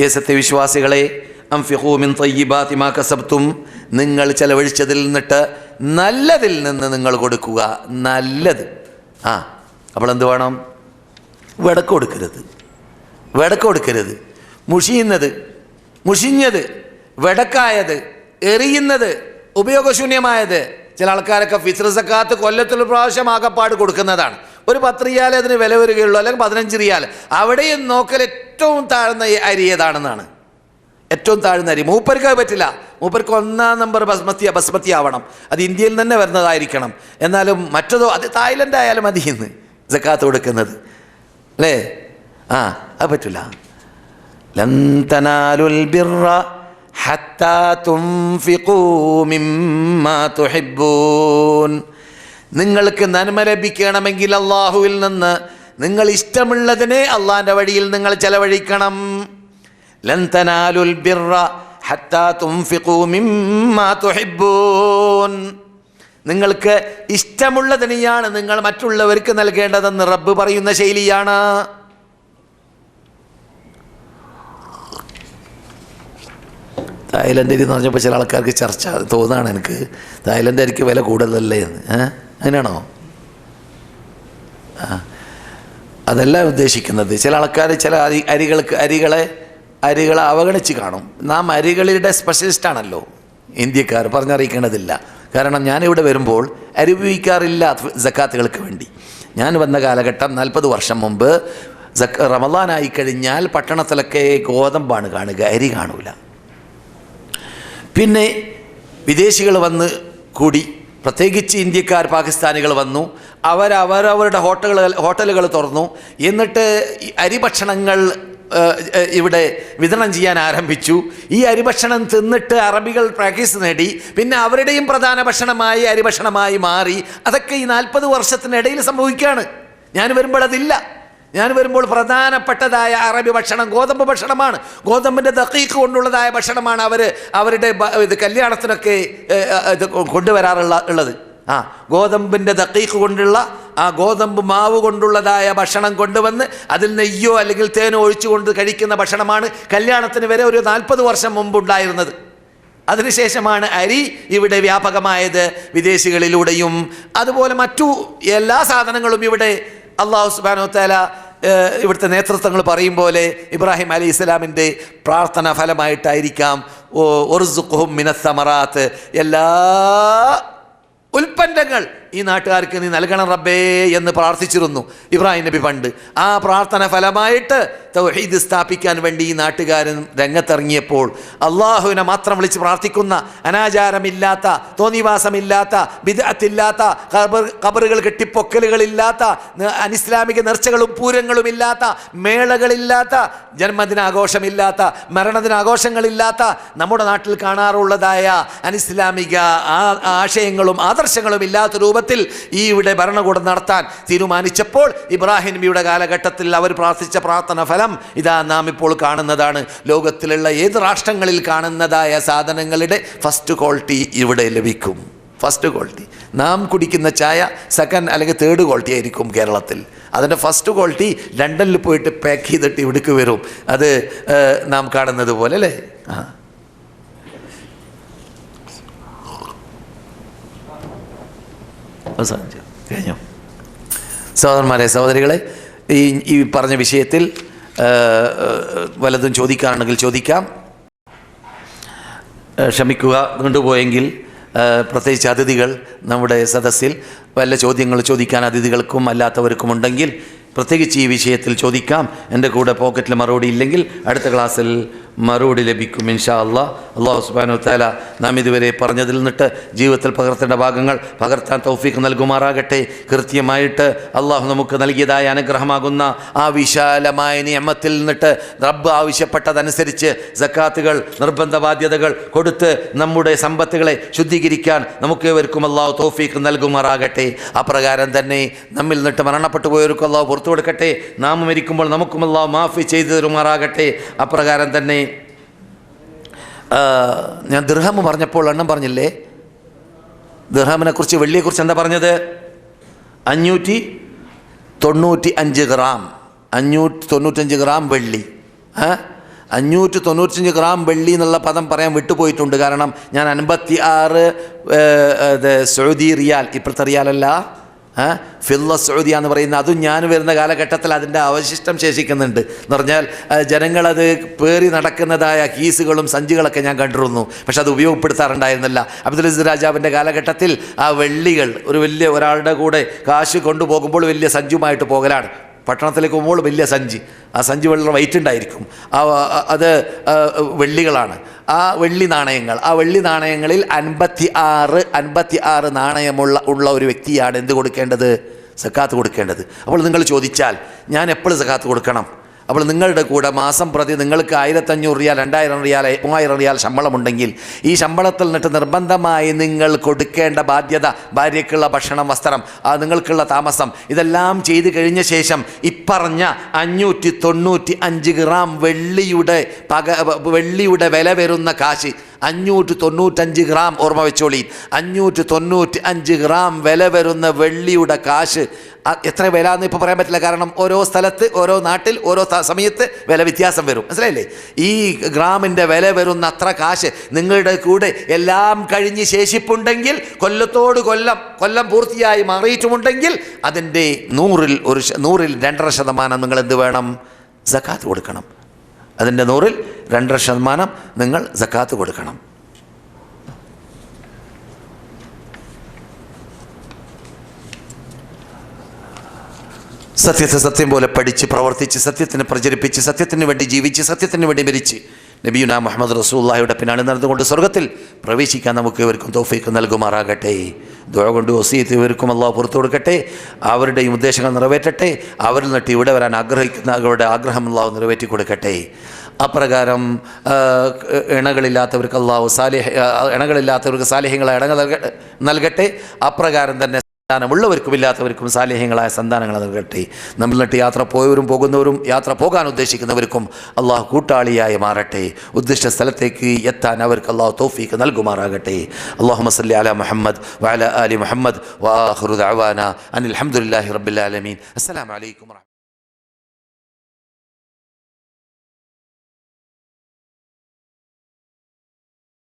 ഏ സത്യവിശ്വാസികളെ അംഫിഹൂമിൻ മിൻ തയ്യിബാതി മാ കസബ്തും നിങ്ങൾ ചെലവഴിച്ചതിൽ നിന്നിട്ട് നല്ലതിൽ നിന്ന് നിങ്ങൾ കൊടുക്കുക നല്ലത്. ആ അപ്പോൾ എന്ത് വേണം? വിടക്ക് കൊടുക്കരുത്. വിടക്ക് കൊടുക്കരുത്. മുഷിയുന്നത് മുഷിഞ്ഞത് വിടക്കായത് എറിയുന്നത് ഉപയോഗശൂന്യമായത് ചില ആൾക്കാരൊക്കെ ഫിത്ർ സക്കാത്ത് കൊല്ലത്തിൽ പ്രാവശ്യം ആകപ്പാട് കൊടുക്കുന്നതാണ്. ഒരു പത്ത് റിയാൽ അതിന് വില വരികയുള്ളൂ അല്ലെങ്കിൽ പതിനഞ്ച് റിയാൽ. അവിടെയും നോക്കൽ ഏറ്റവും താഴ്ന്ന അരി ഏതാണെന്നാണ്. ഏറ്റവും താഴ്ന്ന അരി. മൂപ്പർക്ക് പറ്റില്ല. മൂപ്പർക്ക് ഒന്നാം നമ്പർ ബസ്മതി ബസ്മത്തി ആവണം അത് ഇന്ത്യയിൽ തന്നെ വരുന്നതായിരിക്കണം. എന്നാലും മറ്റതോ അത് തായ്ലൻഡ് ആയാലും മതി ഇന്ന് ജക്കാത്ത് കൊടുക്കുന്നത്. അല്ലേ? ആ അത് തുഹിബ്ബൂൻ. നിങ്ങൾക്ക് നന്മ ലഭിക്കണമെങ്കിൽ അള്ളാഹുവിൽ നിന്ന് നിങ്ങൾ ഇഷ്ടമുള്ളതിനെ അള്ളാഹിന്റെ വഴിയിൽ നിങ്ങൾ ചെലവഴിക്കണം. ലന്തനാലുൽ ബിറ ഹത്താ തുൻഫിഖൂ മിമ്മാ തുഹിബ്ബൂൻ. നിങ്ങൾക്ക് ഇഷ്ടമുള്ളതിനെയാണ് നിങ്ങൾ മറ്റുള്ളവർക്ക് നൽകേണ്ടതെന്ന് റബ്ബ് പറയുന്ന ശൈലിയാണ്. തായ്ലൻഡ് അരി എന്ന് പറഞ്ഞപ്പോൾ ചില ആൾക്കാർക്ക് ചർച്ച തോന്നാണ് എനിക്ക്. തായ്ലൻഡ് അരിക്ക് വില കൂടുതലല്ലേ എന്ന്. അങ്ങനെയാണോ? അതല്ല ഉദ്ദേശിക്കുന്നത്. ചില ആൾക്കാർ ചില അരി അരികൾക്ക് അരികളെ അരികളെ അവഗണിച്ച് കാണും. നാം അരികളുടെ സ്പെഷ്യലിസ്റ്റാണല്ലോ ഇന്ത്യക്കാർ പറഞ്ഞറിയിക്കേണ്ടതില്ല. കാരണം ഞാനിവിടെ വരുമ്പോൾ അരി ജക്കാത്തുകൾക്ക് വേണ്ടി. ഞാൻ വന്ന കാലഘട്ടം നാൽപ്പത് വർഷം മുമ്പ് ജക്ക റമദാനായി കഴിഞ്ഞാൽ പട്ടണത്തിലൊക്കെ ഗോതമ്പാണ് കാണുക അരി കാണൂല. പിന്നെ വിദേശികൾ വന്ന് കൂടി പ്രത്യേകിച്ച് ഇന്ത്യക്കാർ പാകിസ്ഥാനികൾ വന്നു അവരവരവരുടെ ഹോട്ടലുകൾ ഹോട്ടലുകൾ തുറന്നു എന്നിട്ട് അരി അരിഭക്ഷണങ്ങൾ ഇവിടെ വിതരണം ചെയ്യാൻ ആരംഭിച്ചു. ഈ അരിഭക്ഷണം തിന്നിട്ട് അറബികൾ പ്രാക്ടീസ് നേടി. പിന്നെ അവരുടെയും പ്രധാന ഭക്ഷണമായി അരിഭക്ഷണമായി മാറി. അതൊക്കെ ഈ നാൽപ്പത് വർഷത്തിനിടയിൽ സംഭവിക്കുകയാണ്. ഞാൻ വരുമ്പോൾ അതില്ല. ഞാൻ വരുമ്പോൾ പ്രധാനപ്പെട്ടതായ അറബി ഭക്ഷണം ഗോതമ്പ് ഭക്ഷണമാണ്. ഗോതമ്പിന്റെ ദക്കീക്ക് കൊണ്ടുള്ളതായ ഭക്ഷണമാണ് അവർ അവരുടെ ഇത് കല്യാണത്തിനൊക്കെ ഇത് കൊണ്ടുവരാറുള്ള ഉള്ളത്. ആ ഗോതമ്പിന്റെ ദക്കീക്ക് കൊണ്ടുള്ള ആ ഗോതമ്പ് മാവ് കൊണ്ടുള്ളതായ ഭക്ഷണം കൊണ്ടുവന്ന് അതിൽ നെയ്യോ അല്ലെങ്കിൽ തേനോ ഒഴിച്ചുകൊണ്ട് കഴിക്കുന്ന ഭക്ഷണമാണ് കല്യാണത്തിന് വരെ ഒരു നാൽപ്പത് വർഷം മുമ്പ് ഉണ്ടായിരുന്നത് അതിനുശേഷമാണ് അരി ഇവിടെ വ്യാപകമായത് വിദേശികളിലൂടെയും അതുപോലെ മറ്റു എല്ലാ സാധനങ്ങളും ഇവിടെ അള്ളാഹു സുബാനോ താല ഇവിടുത്തെ നേതൃത്വങ്ങൾ പറയും പോലെ ഇബ്രാഹിം അലി ഇസ്ലാമിന്റെ പ്രാർത്ഥന ഫലമായിട്ടായിരിക്കാം. ഓ ഒർസുഖും മിനസമറാത്ത് എല്ലാ ഉൽപ്പന്നങ്ങൾ ഈ നാട്ടുകാർക്ക് നീ നൽകണം റബ്ബേ എന്ന് പ്രാർത്ഥിച്ചിരുന്നു ഇബ്രാഹിം നബി പണ്ട്. ആ പ്രാർത്ഥന ഫലമായിട്ട് തൗഹീദ് സ്ഥാപിക്കാൻ വേണ്ടി ഈ നാട്ടുകാരൻ രംഗത്തിറങ്ങിയപ്പോൾ അള്ളാഹുവിനെ മാത്രം വിളിച്ച് പ്രാർത്ഥിക്കുന്ന അനാചാരമില്ലാത്ത തോന്നിവാസമില്ലാത്ത വിദഗ്ധില്ലാത്ത കബറുകൾ കെട്ടിപ്പൊക്കലുകളില്ലാത്ത അനിസ്ലാമിക നേർച്ചകളും പൂരങ്ങളും ഇല്ലാത്ത മേളകളില്ലാത്ത ജന്മദിനാഘോഷമില്ലാത്ത മരണദിനാഘോഷങ്ങളില്ലാത്ത നമ്മുടെ നാട്ടിൽ കാണാറുള്ളതായ അനിസ്ലാമിക ആശയങ്ങളും ആദർശങ്ങളും ഇല്ലാത്ത രൂപത്തിൽ ഈ ഇവിടെ ഭരണകൂടം നടത്താൻ തീരുമാനിച്ചപ്പോൾ ഇബ്രാഹിം നബിയുടെ കാലഘട്ടത്തിൽ അവർ പ്രാർത്ഥിച്ച പ്രാർത്ഥന ഫലം ഇതാ നാം ഇപ്പോൾ കാണുന്നതാണ്. ലോകത്തിലുള്ള ഏത് രാഷ്ട്രങ്ങളിൽ കാണുന്നതായ സാധനങ്ങളുടെ ഫസ്റ്റ് ക്വാളിറ്റി ഇവിടെ ലഭിക്കും. ഫസ്റ്റ് ക്വാളിറ്റി നാം കുടിക്കുന്ന ചായ സെക്കൻഡ് അല്ലെങ്കിൽ തേർഡ് ക്വാളിറ്റി ആയിരിക്കും കേരളത്തിൽ. അതിന്റെ ഫസ്റ്റ് ക്വാളിറ്റി ലണ്ടനിൽ പോയിട്ട് പാക്ക് ചെയ്തിട്ട് ഇവിടേക്ക് വരും. അത് നാം കാണുന്നത് പോലെ അല്ലേ? ആ. അവസാനിച്ചു കഴിഞ്ഞു? സഹോദരന്മാരെ സഹോദരികളെ ഈ ഈ പറഞ്ഞ വിഷയത്തിൽ വലതും ചോദിക്കാണെങ്കിൽ ചോദിക്കാം. ക്ഷമിക്കുക നീണ്ടുപോയെങ്കിൽ ഏഹ്, പ്രത്യേകിച്ച് അതിഥികൾ നമ്മുടെ സദസ്സിൽ വല്ല ചോദ്യങ്ങൾ ചോദിക്കാൻ അതിഥികൾക്കും അല്ലാത്തവർക്കും ഉണ്ടെങ്കിൽ പ്രത്യേകിച്ച് ഈ വിഷയത്തിൽ ചോദിക്കാം. എന്റെ കൂടെ പോക്കറ്റിൽ മറുപടി ഇല്ലെങ്കിൽ അടുത്ത ക്ലാസ്സിൽ മറുപടി ലഭിക്കും ഇൻഷാ അള്ളാ അള്ളാഹു സുബാനു താല നാം ഇതുവരെ പറഞ്ഞതിൽ നിന്നിട്ട് ജീവിതത്തിൽ പകർത്തേണ്ട ഭാഗങ്ങൾ പകർത്താൻ തൗഫീഖ് നൽകുമാറാകട്ടെ. കൃത്യമായിട്ട് അള്ളാഹു നമുക്ക് നൽകിയതായ അനുഗ്രഹമാകുന്ന ആ വിശാലമായ നിയമത്തിൽ നിന്നിട്ട് റബ്ബ് ആവശ്യപ്പെട്ടതനുസരിച്ച് സക്കാത്തുകൾ നിർബന്ധ ബാധ്യതകൾ കൊടുത്ത് നമ്മുടെ സമ്പത്തുകളെ ശുദ്ധീകരിക്കാൻ നമുക്ക് ഏവർക്കും അള്ളാഹു തൗഫീഖ് നൽകുമാറാകട്ടെ. അപ്രകാരം തന്നെ നമ്മിൽ നിന്നിട്ട് മരണപ്പെട്ടു പോയവർക്കും അള്ളാഹു പുറത്തു കൊടുക്കട്ടെ. നാം മരിക്കുമ്പോൾ നമുക്കും അള്ളാഹു മാഫി ചെയ്തു തരുമാറാകട്ടെ. അപ്രകാരം തന്നെ ഞാൻ ദൃഹം പറഞ്ഞപ്പോൾ എണ്ണം പറഞ്ഞില്ലേ? ദൃഹമിനെ കുറിച്ച് വെള്ളിയെക്കുറിച്ച് എന്താ പറഞ്ഞത്? അഞ്ഞൂറ്റി തൊണ്ണൂറ്റി അഞ്ച് ഗ്രാം. അഞ്ഞൂറ്റി തൊണ്ണൂറ്റഞ്ച് ഗ്രാം വെള്ളി. അഞ്ഞൂറ്റി തൊണ്ണൂറ്റഞ്ച് ഗ്രാം വെള്ളി എന്നുള്ള പദം പറയാൻ വിട്ടുപോയിട്ടുണ്ട്. കാരണം ഞാൻ അൻപത്തി ആറ് സൗദി റിയാൽ ഇപ്പോഴത്തെ റിയാലല്ല. ഫില്ല സൗദിയ എന്ന് പറയുന്ന അതും ഞാൻ വരുന്ന കാലഘട്ടത്തിൽ അതിന്റെ അവശിഷ്ടം ശേഷിക്കുന്നുണ്ട്. എന്ന് പറഞ്ഞാൽ ജനങ്ങളത് പേറി നടക്കുന്നതായ കീസുകളും സഞ്ചികളൊക്കെ ഞാൻ കണ്ടിരുന്നു. പക്ഷെ അത് ഉപയോഗപ്പെടുത്താറുണ്ടായിരുന്നില്ല. അബ്ദുൽ അസീസ് രാജാവിന്റെ കാലഘട്ടത്തിൽ ആ വെള്ളികൾ ഒരു വലിയ ഒരാളുടെ കൂടെ കാശ് കൊണ്ടുപോകുമ്പോൾ വലിയ സഞ്ചുമായിട്ട് പോകലാണ്. പട്ടണത്തിലേക്ക് പോകുമ്പോൾ വലിയ സഞ്ചി. ആ സഞ്ചി വെള്ളം വെയിറ്റ് ഉണ്ടായിരിക്കും. ആ അത് വെള്ളികളാണ്. ആ വെള്ളി നാണയങ്ങൾ. ആ വെള്ളി നാണയങ്ങളിൽ അൻപത്തി ആറ് അൻപത്തി ആറ് നാണയമുള്ള ഉള്ള ഒരു വ്യക്തിയാണ് എന്ത് കൊടുക്കേണ്ടത്? സക്കാത്ത് കൊടുക്കേണ്ടത്. അപ്പോൾ നിങ്ങൾ ചോദിച്ചാൽ ഞാൻ എപ്പോൾ സക്കാത്ത് കൊടുക്കണം. അപ്പോൾ നിങ്ങളുടെ കൂടെ മാസം പ്രതി നിങ്ങൾക്ക് ആയിരത്തഞ്ഞൂറ് റിയാൽ രണ്ടായിരം റിയാൽ മൂവായിരം റിയാൽ ശമ്പളമുണ്ടെങ്കിൽ ഈ ശമ്പളത്തിൽ നിന്നിട്ട് നിർബന്ധമായി നിങ്ങൾ കൊടുക്കേണ്ട ബാധ്യത ഭാര്യയ്ക്കുള്ള ഭക്ഷണം വസ്ത്രം നിങ്ങൾക്കുള്ള താമസം ഇതെല്ലാം ചെയ്തു കഴിഞ്ഞ ശേഷം ഇപ്പറഞ്ഞ അഞ്ഞൂറ്റി തൊണ്ണൂറ്റി അഞ്ച് ഗ്രാം വെള്ളിയുടെ പക വെള്ളിയുടെ വില വരുന്ന കാശ് അഞ്ഞൂറ്റി തൊണ്ണൂറ്റഞ്ച് ഗ്രാം ഓർമ്മ വെച്ചോളി. അഞ്ഞൂറ്റി തൊണ്ണൂറ്റി അഞ്ച് ഗ്രാം വില വരുന്ന വെള്ളിയുടെ കാശ്. എത്ര വില എന്ന് ഇപ്പോൾ പറയാൻ പറ്റില്ല. കാരണം ഓരോ സ്ഥലത്ത് ഓരോ നാട്ടിൽ ഓരോ സമയത്ത് വില വ്യത്യാസം വരും. മനസ്സിലായില്ലേ? ഈ ഗ്രാമിന്റെ വില വരുന്ന അത്ര കാശ് നിങ്ങളുടെ കൂടെ എല്ലാം കഴിഞ്ഞ് ശേഷിപ്പുണ്ടെങ്കിൽ കൊല്ലത്തോട് കൊല്ലം കൊല്ലം പൂർത്തിയായി മാറിയിട്ടുമുണ്ടെങ്കിൽ അതിന്റെ നൂറിൽ ഒരു നൂറിൽ രണ്ടര ശതമാനം നിങ്ങൾ എന്ത് വേണം? സക്കാത്ത് കൊടുക്കണം. അതിന്റെ നൂറിൽ രണ്ടര ശതമാനം നിങ്ങൾ സക്കാത്ത് കൊടുക്കണം. സത്യത്തെ സത്യം പോലെ പഠിച്ച് പ്രവർത്തിച്ച് സത്യത്തിനെ പ്രചരിപ്പിച്ച് സത്യത്തിന് വേണ്ടി ജീവിച്ച് സത്യത്തിന് വേണ്ടി മരിച്ച് നബിയുന മുഹമ്മദ് റസൂല്ലായുടെ പിന്നാലെ നടന്നുകൊണ്ട് സ്വർഗത്തിൽ പ്രവേശിക്കാൻ നമുക്ക് ഇവർക്കും തോഫീക്ക് നൽകുമാറാകട്ടെ. ദുഴ കൊണ്ട് ഒസീത്ത് ഇവർക്കും അള്ളാഹ് പുറത്തു കൊടുക്കട്ടെ. അവരുടെയും ഉദ്ദേശങ്ങൾ നിറവേറ്റട്ടെ. അവരിൽ നിന്നിട്ട് ഇവിടെ വരാൻ ആഗ്രഹിക്കുന്ന അവരുടെ ആഗ്രഹം അള്ളാഹു നിറവേറ്റി കൊടുക്കട്ടെ. അപ്രകാരം ഇണകളില്ലാത്തവർക്ക് അള്ളാഹു സാലിഹ ഇണകളില്ലാത്തവർക്ക് സാലിഹ്യങ്ങളെ ഇണകൾ നൽകട്ടെ. അപ്രകാരം തന്നെ സന്താനമുള്ളവർക്കും ഇല്ലാത്തവർക്കും സാലേഹ്യങ്ങളായ സന്താനങ്ങൾ നൽകട്ടെ നമ്മൾ നട്ട് യാത്ര പോയവരും പോകുന്നവരും യാത്ര പോകാൻ ഉദ്ദേശിക്കുന്നവർക്കും അള്ളാഹു കൂട്ടാളിയായി മാറട്ടെ. ഉദ്ദിഷ്ട സ്ഥലത്തേക്ക് എത്താൻ അവർക്ക് അള്ളാഹു തോഫീക്ക് നൽകുമാറാകട്ടെ. അള്ളാഹു മസല്ലി അല മുഹമ്മദ് വഅല അലി മുഹമ്മദ് വാഹുറു അവാന അനിൽ ഹംദുലില്ലാഹി റബ്ബിൽ ആലമീൻ. അസ്സലാമു അലൈക്കും വറഹ്മത്തുള്ളാഹി